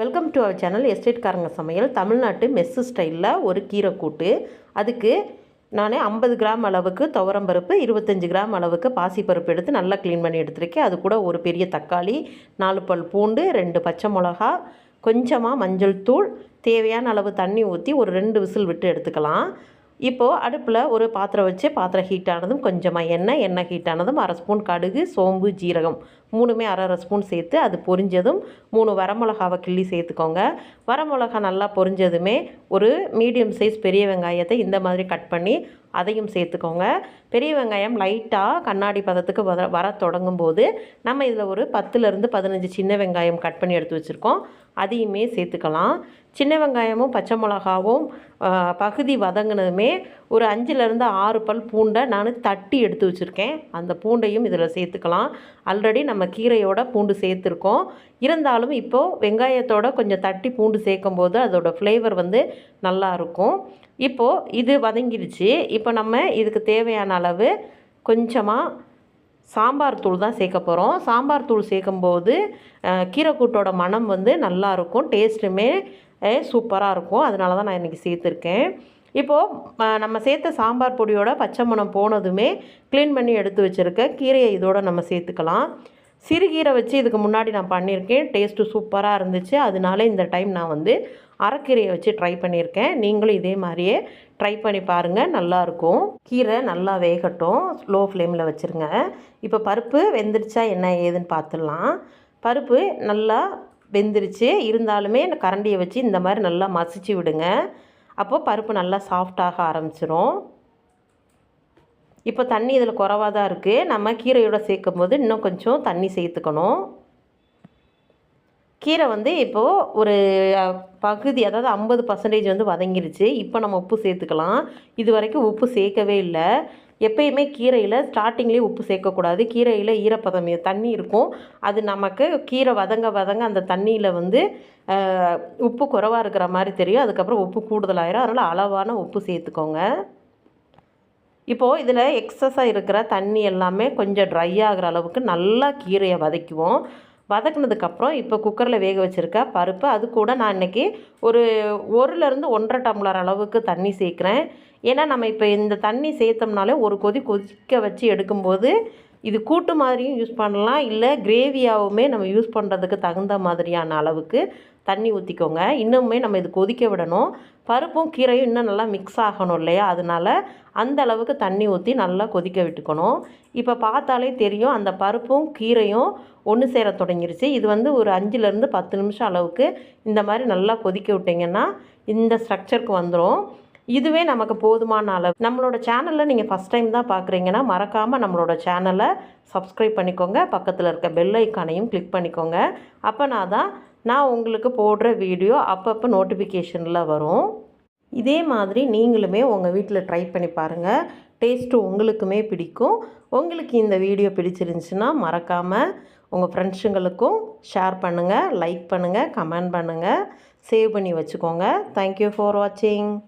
Welcome to our channel எஸ்டேட்காரங்க சமையல் தமிழ்நாட்டு மெஸ்ஸு ஸ்டைலில் ஒரு கீரை கூட்டு. அதுக்கு நான் ஐம்பது கிராம் அளவுக்கு துவரம்பருப்பு இருபத்தஞ்சி கிராம் அளவுக்கு பாசிப்பருப்பு எடுத்து நல்லா க்ளீன் பண்ணி எடுத்துருக்கேன். அது கூட ஒரு பெரிய தக்காளி நாலு பல் பூண்டு ரெண்டு பச்சை மிளகா கொஞ்சமாக மஞ்சள் தூள் தேவையான அளவு தண்ணி ஊற்றி ஒரு ரெண்டு விசில் விட்டு எடுத்துக்கலாம். இப்போது அடுப்பில் ஒரு பாத்திரம் வச்சு பாத்திரம் ஹீட் ஆனதும் கொஞ்சமாக எண்ணெய் எண்ணெய் ஹீட் ஆனதும் அரை ஸ்பூன் கடுகு சோம்பு ஜீரகம் மூணுமே அரை அரை ஸ்பூன் சேர்த்து அது பொரிஞ்சதும் மூணு வரமிளகாவை கிள்ளி சேர்த்துக்கோங்க. வரமிளகா நல்லா பொரிஞ்சதுமே ஒரு மீடியம் சைஸ் பெரிய வெங்காயத்தை இந்த மாதிரி கட் பண்ணி அதையும் சேர்த்துக்கோங்க. பெரிய வெங்காயம் லைட்டாக கண்ணாடி பதத்துக்கு வர வர தொடங்கும் போது நம்ம இதில் ஒரு பத்துலேருந்து பதினஞ்சு சின்ன வெங்காயம் கட் பண்ணி எடுத்து வச்சுருக்கோம். அதையுமே சேர்த்துக்கலாம். சின்ன வெங்காயமும் பச்சை மிளகாவும் பகுதி வதங்கினதுமே ஒரு அஞ்சுலேருந்து ஆறு பல் பூண்டை நான் தட்டி எடுத்து வச்சுருக்கேன். அந்த பூண்டையும் இதில் சேர்த்துக்கலாம். ஆல்ரெடி நம்ம நம்ம கீரையோட பூண்டு சேர்த்துருக்கோம். இருந்தாலும் இப்போது வெங்காயத்தோட கொஞ்சம் தட்டி பூண்டு சேர்க்கும் போது அதோடய ஃப்ளேவர் வந்து நல்லாயிருக்கும் இப்போது இது வதங்கிடுச்சு இப்போ நம்ம இதுக்கு தேவையான அளவு கொஞ்சமாக சாம்பார் தூள் தான் சேர்க்க போகிறோம் சாம்பார் தூள் சேர்க்கும்போது கீரைக்கூட்டோட மனம் வந்து நல்லா இருக்கும். டேஸ்ட்டுமே சூப்பராக இருக்கும். அதனால தான் நான் இன்றைக்கி சேர்த்துருக்கேன். இப்போது நம்ம சேர்த்த சாம்பார் பொடியோட பச்சை மணம் போனதுமே க்ளீன் பண்ணி எடுத்து வச்சுருக்க கீரையை இதோடு நம்ம சேர்த்துக்கலாம். சிறுகீரை வச்சு இதுக்கு முன்னாடி நான் பண்ணியிருக்கேன். டேஸ்ட்டு சூப்பராக இருந்துச்சு. அதனால இந்த டைம் நான் வந்து அரைக்கீரையை வச்சு ட்ரை பண்ணியிருக்கேன். நீங்களும் இதே மாதிரியே ட்ரை பண்ணி பாருங்கள் நல்லாயிருக்கும் கீரை நல்லா வேகட்டும். ஸ்லோ ஃப்ளேமில் வச்சுருங்க. இப்போ பருப்பு வெந்துருச்சா என்ன ஏதுன்னு பார்த்துடலாம். பருப்பு நல்லா வெந்துருச்சு. இருந்தாலுமே இந்த கரண்டியை வச்சு இந்த மாதிரி நல்லா மசிச்சு விடுங்க. அப்போது பருப்பு நல்லா சாஃப்டாக ஆரம்பிச்சிரும். இப்போ தண்ணி இதில் குறவாக தான் இருக்குது நம்ம கீரையோடு சேர்க்கும் போது இன்னும் கொஞ்சம் தண்ணி சேர்த்துக்கணும். கீரை வந்து இப்போது ஒரு பகுதி அதாவது ஐம்பது பர்சன்டேஜ் வந்து வதங்கிருச்சு. இப்போ நம்ம உப்பு சேர்த்துக்கலாம். இது வரைக்கும் உப்பு சேர்க்கவே இல்லை. எப்பயுமே கீரையில் ஸ்டார்டிங்லேயே உப்பு சேர்க்கக்கூடாது. கீரையில் ஈரப்பதம் தண்ணி இருக்கும். அது நமக்கு கீரை வதங்க வதங்க அந்த தண்ணியில் வந்து உப்பு குறைவாக இருக்கிற மாதிரி தெரியும். அதுக்கப்புறம் உப்பு கூடுதலாயிரும். அதனால் அளவான உப்பு சேர்த்துக்கோங்க. இப்போது இதில் எக்ஸஸாக இருக்கிற தண்ணி எல்லாமே கொஞ்சம் ட்ரை ஆகிற அளவுக்கு நல்லா கீரையை வதக்குவோம். வதக்குனதுக்கப்புறம் இப்போ குக்கரில் வேக வச்சுருக்க பருப்பு அது கூட நான் இன்றைக்கி ஒரு ஒருலேருந்து ஒன்றரை டம்ளர் அளவுக்கு தண்ணி சேர்க்குறேன். ஏன்னா நம்ம இப்போ இந்த தண்ணி சேர்த்தோம்னாலே ஒரு கொதி கொதிக்க வச்சு எடுக்கும்போது இது கூட்டு மாதிரியும் யூஸ் பண்ணலாம். இல்லை கிரேவியாகவுமே நம்ம யூஸ் பண்ணுறதுக்கு தகுந்த மாதிரியான அளவுக்கு தண்ணி ஊற்றிக்கோங்க இன்னுமே நம்ம இது கொதிக்க விடணும். பருப்பும் கீரையும் இன்னும் நல்லா மிக்ஸ் ஆகணும் இல்லையா? அதனால அந்த அளவுக்கு தண்ணி ஊற்றி நல்லா கொதிக்க விட்டுக்கணும். இப்போ பார்த்தாலே தெரியும் அந்த பருப்பும் கீரையும் ஒன்று சேர தொடங்கிருச்சு. இது வந்து ஒரு அஞ்சுலேருந்து பத்து நிமிஷம் அளவுக்கு இந்த மாதிரி நல்லா கொதிக்க விட்டிங்கன்னா இந்த ஸ்ட்ரக்சருக்கு வந்துடும் இதுவே நமக்கு போதுமான அளவு. நம்மளோட சேனலில் நீங்கள் ஃபஸ்ட் டைம் தான் பார்க்குறீங்கன்னா மறக்காமல் நம்மளோட சேனலை சப்ஸ்கிரைப் பண்ணிக்கோங்க. பக்கத்தில் இருக்க பெல் ஐக்கானையும் கிளிக் பண்ணிக்கோங்க. அப்போனா தான் நான் உங்களுக்கு போடுற வீடியோ அப்பப்போ நோட்டிஃபிகேஷனில் வரும். இதே மாதிரி நீங்களுமே உங்கள் வீட்டில் ட்ரை பண்ணி பாருங்கள் டேஸ்ட்டு உங்களுக்குமே பிடிக்கும். உங்களுக்கு இந்த வீடியோ பிடிச்சிருந்துச்சுன்னா மறக்காமல் உங்கள் ஃப்ரெண்ட்ஸுங்களுக்கும் ஷேர் பண்ணுங்கள் லைக் பண்ணுங்கள் கமெண்ட் பண்ணுங்கள் சேவ் பண்ணி வச்சுக்கோங்க. தேங்க்யூ ஃபார் வாட்சிங்